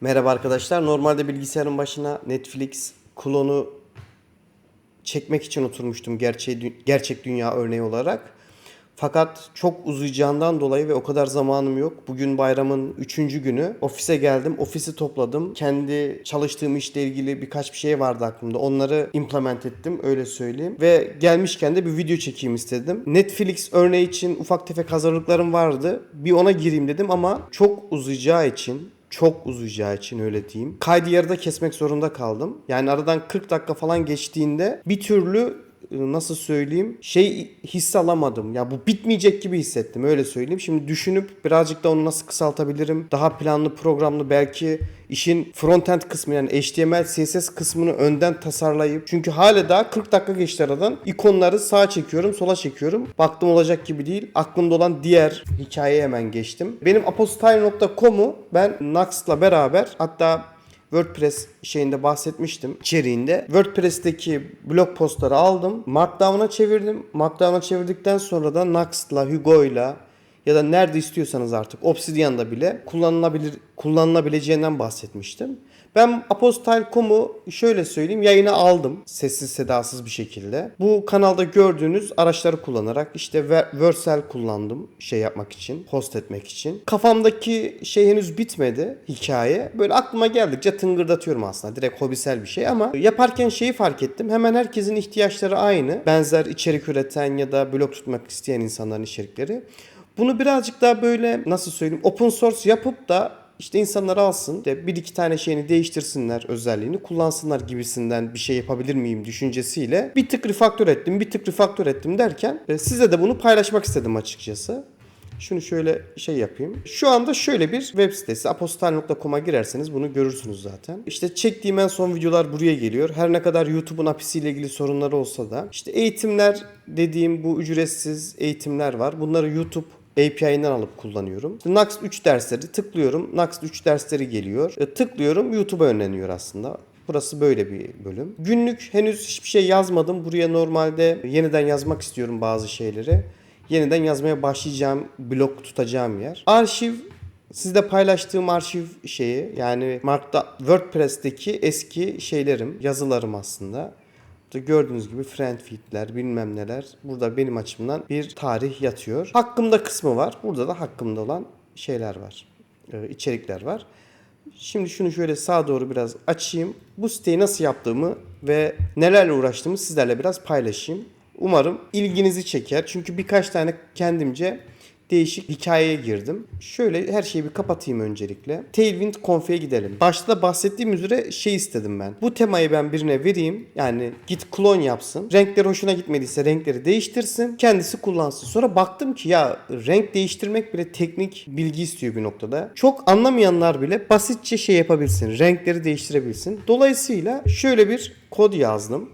Merhaba arkadaşlar. Normalde bilgisayarın başına Netflix klonu çekmek için oturmuştum gerçeği, gerçek dünya örneği olarak. Fakat çok uzayacağından dolayı ve o kadar zamanım yok. Bugün bayramın 3. günü. Ofise geldim. Ofisi topladım. Kendi çalıştığım işle ilgili birkaç bir şey vardı aklımda. Onları implement ettim öyle söyleyeyim. Ve gelmişken de bir video çekeyim istedim. Netflix örneği için ufak tefek hazırlıklarım vardı. Bir ona gireyim dedim ama çok uzayacağı için çok uzayacağı için öyle diyeyim. Kaydı yarıda kesmek zorunda kaldım. Yani aradan 40 dakika falan geçtiğinde bir türlü nasıl söyleyeyim şey hissi alamadım. Ya bu bitmeyecek gibi hissettim öyle söyleyeyim. Şimdi düşünüp birazcık da onu nasıl kısaltabilirim? Daha planlı programlı belki işin frontend kısmı yani HTML CSS kısmını önden tasarlayıp çünkü hala daha 40 dakika geçti aradan. İkonları sağa çekiyorum, sola çekiyorum. Baktım olacak gibi değil. Aklımda olan diğer hikayeye hemen geçtim. Benim apostyle.com'u ben Nux'la beraber hatta WordPress şeyinde bahsetmiştim içeriğinde. WordPress'teki blog postları aldım. Markdown'a çevirdim. Markdown'a çevirdikten sonra da Nux'la, Hugo'yla ya da nerede istiyorsanız artık Obsidian'da bile kullanılabilir kullanılabileceğinden bahsetmiştim. Ben Apostyle.com'u şöyle söyleyeyim yayına aldım sessiz sedasız bir şekilde. Bu kanalda gördüğünüz araçları kullanarak işte Ver- Vercel kullandım şey yapmak için, host etmek için. Kafamdaki şey henüz bitmedi hikaye. Böyle aklıma geldikçe tıngırdatıyorum aslında. Direkt hobisel bir şey ama yaparken şeyi fark ettim. Hemen herkesin ihtiyaçları aynı. Benzer içerik üreten ya da blog tutmak isteyen insanların içerikleri. Bunu birazcık daha böyle nasıl söyleyeyim open source yapıp da işte insanlar alsın de bir iki tane şeyini değiştirsinler özelliğini kullansınlar gibisinden bir şey yapabilir miyim düşüncesiyle bir tık refaktör ettim bir tık refaktör ettim derken e, size de bunu paylaşmak istedim açıkçası. Şunu şöyle şey yapayım. Şu anda şöyle bir web sitesi apostal.com'a girerseniz bunu görürsünüz zaten. İşte çektiğim en son videolar buraya geliyor. Her ne kadar YouTube'un apisiyle ilgili sorunları olsa da işte eğitimler dediğim bu ücretsiz eğitimler var. Bunları YouTube API'nden alıp kullanıyorum. İşte Next 3 dersleri tıklıyorum. Next 3 dersleri geliyor. E, tıklıyorum YouTube'a önleniyor aslında. Burası böyle bir bölüm. Günlük henüz hiçbir şey yazmadım. Buraya normalde yeniden yazmak istiyorum bazı şeyleri. Yeniden yazmaya başlayacağım, blog tutacağım yer. Arşiv Sizde paylaştığım arşiv şeyi yani Mark'ta WordPress'teki eski şeylerim, yazılarım aslında. Burada gördüğünüz gibi friend feed'ler bilmem neler. Burada benim açımdan bir tarih yatıyor. Hakkımda kısmı var. Burada da hakkımda olan şeyler var. Ee, içerikler var. Şimdi şunu şöyle sağa doğru biraz açayım. Bu siteyi nasıl yaptığımı ve nelerle uğraştığımı sizlerle biraz paylaşayım. Umarım ilginizi çeker. Çünkü birkaç tane kendimce değişik hikayeye girdim. Şöyle her şeyi bir kapatayım öncelikle. Tailwind Conf'e gidelim. Başta da bahsettiğim üzere şey istedim ben. Bu temayı ben birine vereyim. Yani git klon yapsın. Renkleri hoşuna gitmediyse renkleri değiştirsin. Kendisi kullansın. Sonra baktım ki ya renk değiştirmek bile teknik bilgi istiyor bir noktada. Çok anlamayanlar bile basitçe şey yapabilsin. Renkleri değiştirebilsin. Dolayısıyla şöyle bir kod yazdım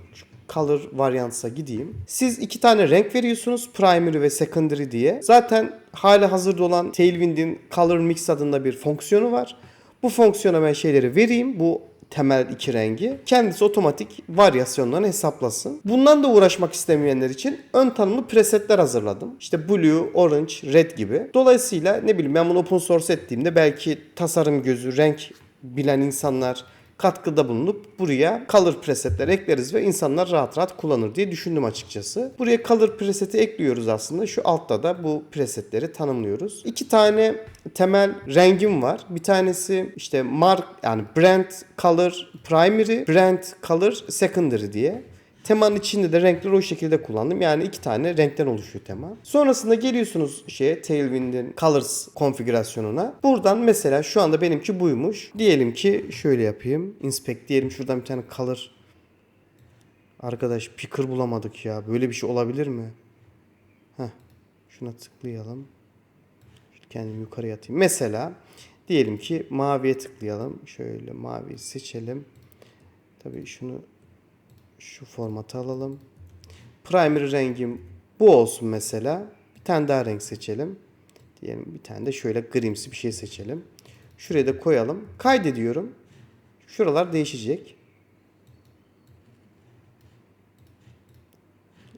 color variants'a gideyim. Siz iki tane renk veriyorsunuz. Primary ve secondary diye. Zaten hali hazırda olan Tailwind'in color mix adında bir fonksiyonu var. Bu fonksiyona ben şeyleri vereyim. Bu temel iki rengi. Kendisi otomatik varyasyonlarını hesaplasın. Bundan da uğraşmak istemeyenler için ön tanımlı presetler hazırladım. İşte blue, orange, red gibi. Dolayısıyla ne bileyim ben bunu open source ettiğimde belki tasarım gözü, renk bilen insanlar katkıda bulunup buraya color presetler ekleriz ve insanlar rahat rahat kullanır diye düşündüm açıkçası. Buraya color preseti ekliyoruz aslında. Şu altta da bu presetleri tanımlıyoruz. İki tane temel rengim var. Bir tanesi işte mark yani brand color primary, brand color secondary diye. Temanın içinde de renkleri o şekilde kullandım. Yani iki tane renkten oluşuyor tema. Sonrasında geliyorsunuz şeye Tailwind'in Colors konfigürasyonuna. Buradan mesela şu anda benimki buymuş. Diyelim ki şöyle yapayım. Inspect diyelim şuradan bir tane color. Arkadaş picker bulamadık ya. Böyle bir şey olabilir mi? Heh. Şuna tıklayalım. Kendimi yukarı atayım. Mesela diyelim ki maviye tıklayalım. Şöyle mavi seçelim. Tabii şunu şu formatı alalım. Primary rengim bu olsun mesela. Bir tane daha renk seçelim. Diyelim bir tane de şöyle grimsi bir şey seçelim. Şuraya da koyalım. Kaydediyorum. Şuralar değişecek.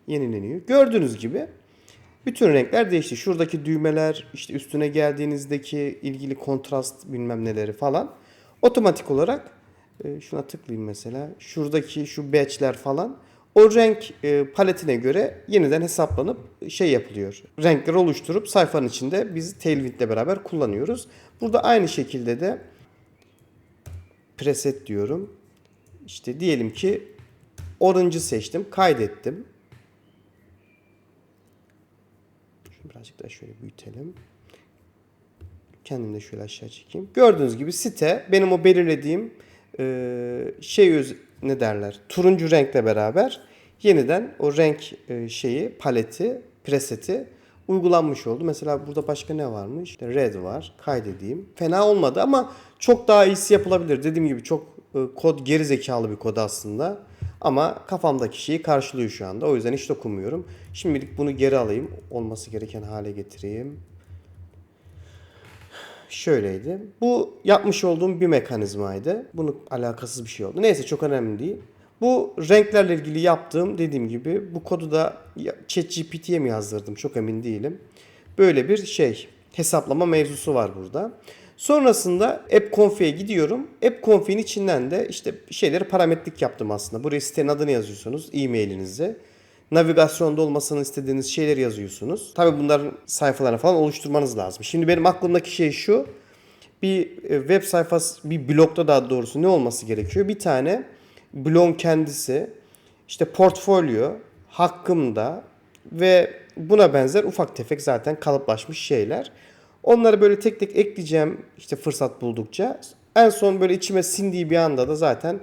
Yenileniyor. Gördüğünüz gibi bütün renkler değişti. Şuradaki düğmeler, işte üstüne geldiğinizdeki ilgili kontrast bilmem neleri falan. Otomatik olarak e, şuna tıklayayım mesela. Şuradaki şu batch'ler falan o renk e, paletine göre yeniden hesaplanıp şey yapılıyor. Renkleri oluşturup sayfanın içinde biz Tailwind ile beraber kullanıyoruz. Burada aynı şekilde de preset diyorum. İşte diyelim ki orange'ı seçtim, kaydettim. Şunu birazcık daha şöyle büyütelim. Kendim de şöyle aşağı çekeyim. Gördüğünüz gibi site benim o belirlediğim şey öz, ne derler turuncu renkle beraber yeniden o renk e, şeyi paleti preseti uygulanmış oldu. Mesela burada başka ne varmış? İşte red var. Kaydedeyim. Fena olmadı ama çok daha iyisi yapılabilir. Dediğim gibi çok e, kod geri zekalı bir kod aslında. Ama kafamdaki şeyi karşılıyor şu anda. O yüzden hiç dokunmuyorum. Şimdilik bunu geri alayım. Olması gereken hale getireyim şöyleydi. Bu yapmış olduğum bir mekanizmaydı. Bunu alakasız bir şey oldu. Neyse çok önemli değil. Bu renklerle ilgili yaptığım dediğim gibi bu kodu da ChatGPT'ye mi yazdırdım çok emin değilim. Böyle bir şey hesaplama mevzusu var burada. Sonrasında AppConf'e gidiyorum. AppConf'in içinden de işte şeyleri parametrik yaptım aslında. Buraya sitenin adını yazıyorsunuz e-mailinizi navigasyonda olmasını istediğiniz şeyleri yazıyorsunuz. Tabi bunların sayfalarını falan oluşturmanız lazım. Şimdi benim aklımdaki şey şu. Bir e, web sayfası, bir blogda daha doğrusu ne olması gerekiyor? Bir tane blogun kendisi, işte portfolyo, hakkımda ve buna benzer ufak tefek zaten kalıplaşmış şeyler. Onları böyle tek tek ekleyeceğim işte fırsat buldukça. En son böyle içime sindiği bir anda da zaten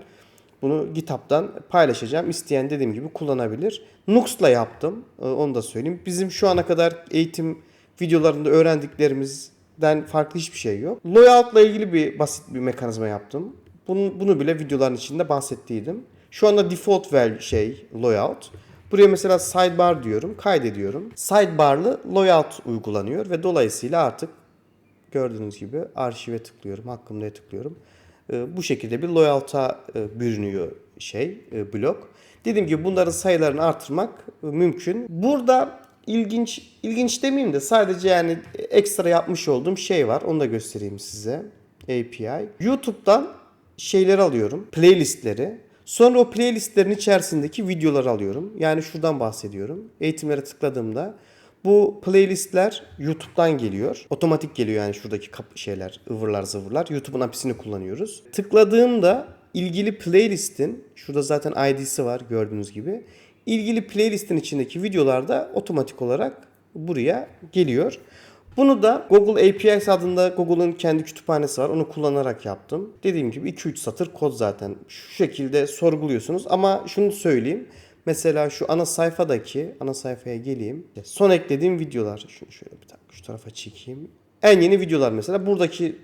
bunu GitHub'dan paylaşacağım. İsteyen dediğim gibi kullanabilir. Nux'la yaptım. Ee, Onu da söyleyeyim. Bizim şu ana kadar eğitim videolarında öğrendiklerimizden farklı hiçbir şey yok. Logout'la ilgili bir basit bir mekanizma yaptım. Bunu, bunu bile videoların içinde bahsettiydim. Şu anda default val şey logout. Buraya mesela sidebar diyorum, kaydediyorum. Sidebar'lı logout uygulanıyor ve dolayısıyla artık gördüğünüz gibi arşive tıklıyorum, hakkımda tıklıyorum. E, bu şekilde bir loyalta e, bürünüyor şey e, blok. Dediğim gibi bunların sayılarını artırmak e, mümkün. Burada ilginç ilginç demeyeyim de sadece yani ekstra yapmış olduğum şey var. Onu da göstereyim size. API. YouTube'dan şeyleri alıyorum. Playlistleri. Sonra o playlistlerin içerisindeki videoları alıyorum. Yani şuradan bahsediyorum. Eğitimlere tıkladığımda bu playlistler YouTube'dan geliyor. Otomatik geliyor yani şuradaki şeyler, ıvırlar zıvırlar. YouTube'un apisini kullanıyoruz. Tıkladığımda ilgili playlistin, şurada zaten ID'si var gördüğünüz gibi. İlgili playlistin içindeki videolar da otomatik olarak buraya geliyor. Bunu da Google APIs adında Google'ın kendi kütüphanesi var. Onu kullanarak yaptım. Dediğim gibi 2-3 satır kod zaten. Şu şekilde sorguluyorsunuz. Ama şunu söyleyeyim. Mesela şu ana sayfadaki, ana sayfaya geleyim. Son eklediğim videolar. Şunu şöyle bir dakika şu tarafa çekeyim. En yeni videolar mesela. Buradaki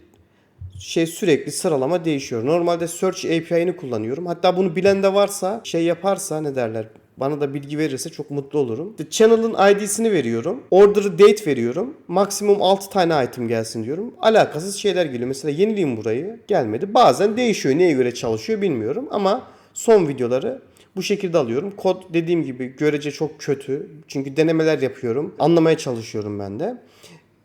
şey sürekli sıralama değişiyor. Normalde Search API'ni kullanıyorum. Hatta bunu bilen de varsa şey yaparsa ne derler bana da bilgi verirse çok mutlu olurum. The Channel'ın ID'sini veriyorum. Order date veriyorum. Maksimum 6 tane item gelsin diyorum. Alakasız şeyler geliyor. Mesela yenileyim burayı. Gelmedi. Bazen değişiyor. Neye göre çalışıyor bilmiyorum. Ama son videoları bu şekilde alıyorum. Kod dediğim gibi görece çok kötü. Çünkü denemeler yapıyorum. Anlamaya çalışıyorum ben de.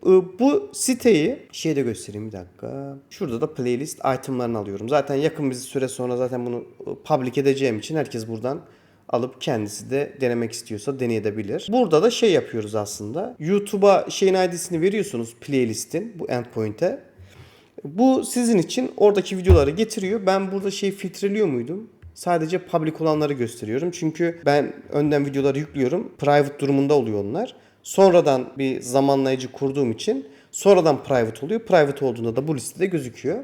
Ee, Bu siteyi şeyde göstereyim bir dakika. Şurada da playlist itemlarını alıyorum. Zaten yakın bir süre sonra zaten bunu e, public edeceğim için herkes buradan alıp kendisi de denemek istiyorsa deneyebilir. Burada da şey yapıyoruz aslında. YouTube'a şeyin ID'sini veriyorsunuz playlistin bu endpoint'e. Bu sizin için oradaki videoları getiriyor. Ben burada şey filtreliyor muydum? Sadece public olanları gösteriyorum. Çünkü ben önden videoları yüklüyorum. Private durumunda oluyor onlar. Sonradan bir zamanlayıcı kurduğum için sonradan private oluyor. Private olduğunda da bu listede gözüküyor.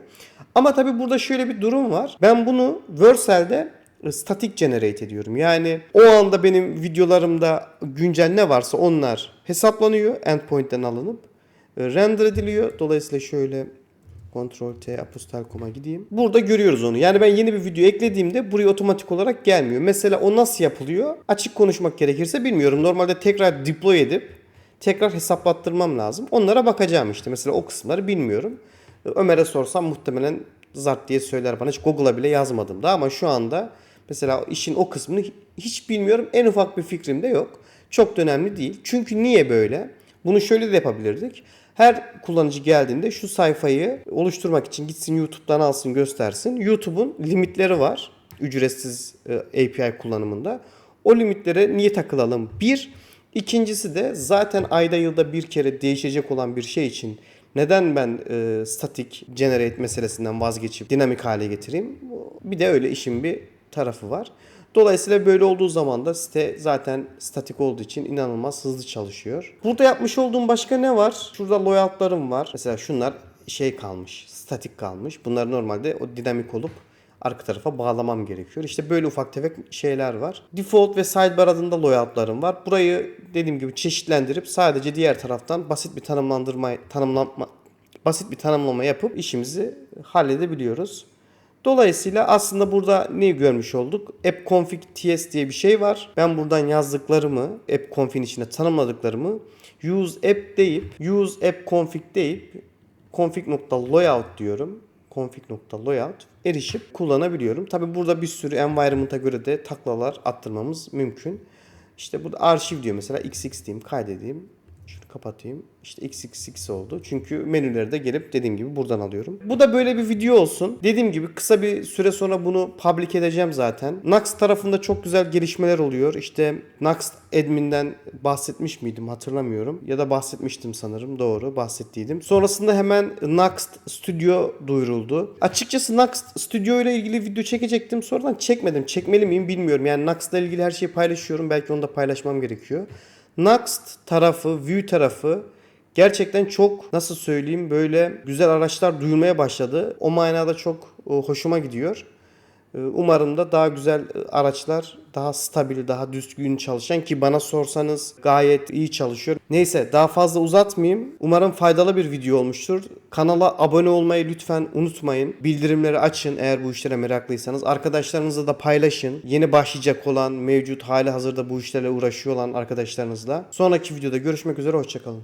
Ama tabii burada şöyle bir durum var. Ben bunu Vercel'de static generate ediyorum. Yani o anda benim videolarımda güncel ne varsa onlar hesaplanıyor. Endpoint'ten alınıp e, render ediliyor. Dolayısıyla şöyle Ctrl T apostal.com'a gideyim. Burada görüyoruz onu. Yani ben yeni bir video eklediğimde buraya otomatik olarak gelmiyor. Mesela o nasıl yapılıyor? Açık konuşmak gerekirse bilmiyorum. Normalde tekrar deploy edip tekrar hesaplattırmam lazım. Onlara bakacağım işte. Mesela o kısımları bilmiyorum. Ömer'e sorsam muhtemelen zart diye söyler bana. Hiç Google'a bile yazmadım da ama şu anda mesela işin o kısmını hiç bilmiyorum. En ufak bir fikrim de yok. Çok da önemli değil. Çünkü niye böyle? Bunu şöyle de yapabilirdik. Her kullanıcı geldiğinde şu sayfayı oluşturmak için gitsin YouTube'dan alsın göstersin. YouTube'un limitleri var. Ücretsiz e, API kullanımında. O limitlere niye takılalım? Bir. İkincisi de zaten ayda yılda bir kere değişecek olan bir şey için neden ben e, static generate meselesinden vazgeçip dinamik hale getireyim? Bir de öyle işin bir tarafı var. Dolayısıyla böyle olduğu zaman da site zaten statik olduğu için inanılmaz hızlı çalışıyor. Burada yapmış olduğum başka ne var? Şurada loyaltlarım var. Mesela şunlar şey kalmış, statik kalmış. Bunlar normalde o dinamik olup arka tarafa bağlamam gerekiyor. İşte böyle ufak tefek şeyler var. Default ve sidebar adında loyaltlarım var. Burayı dediğim gibi çeşitlendirip sadece diğer taraftan basit bir tanımlandırma tanımlanma basit bir tanımlama yapıp işimizi halledebiliyoruz. Dolayısıyla aslında burada ne görmüş olduk? App config ts diye bir şey var. Ben buradan yazdıklarımı, app config'in içine tanımladıklarımı use app deyip, use app deyip config.loadout diyorum. config.loadout erişip kullanabiliyorum. Tabi burada bir sürü environment'a göre de taklalar attırmamız mümkün. İşte burada arşiv diyor mesela xx diyeyim kaydedeyim. Şunu kapatayım. İşte xxx oldu. Çünkü menüleri de gelip dediğim gibi buradan alıyorum. Bu da böyle bir video olsun. Dediğim gibi kısa bir süre sonra bunu public edeceğim zaten. Next tarafında çok güzel gelişmeler oluyor. İşte Next admin'den bahsetmiş miydim hatırlamıyorum. Ya da bahsetmiştim sanırım. Doğru bahsettiydim. Sonrasında hemen Next Studio duyuruldu. Açıkçası Next Studio ile ilgili video çekecektim. Sonradan çekmedim. Çekmeli miyim bilmiyorum. Yani Next ile ilgili her şeyi paylaşıyorum. Belki onu da paylaşmam gerekiyor. Next tarafı, Vue tarafı gerçekten çok nasıl söyleyeyim böyle güzel araçlar duyulmaya başladı. O manada çok e, hoşuma gidiyor. E, Umarım da daha güzel e, araçlar, daha stabil, daha düzgün çalışan ki bana sorsanız gayet iyi çalışıyor. Neyse daha fazla uzatmayayım. Umarım faydalı bir video olmuştur. Kanala abone olmayı lütfen unutmayın. Bildirimleri açın eğer bu işlere meraklıysanız. Arkadaşlarınızla da paylaşın. Yeni başlayacak olan, mevcut hali hazırda bu işlerle uğraşıyor olan arkadaşlarınızla. Sonraki videoda görüşmek üzere, hoşçakalın.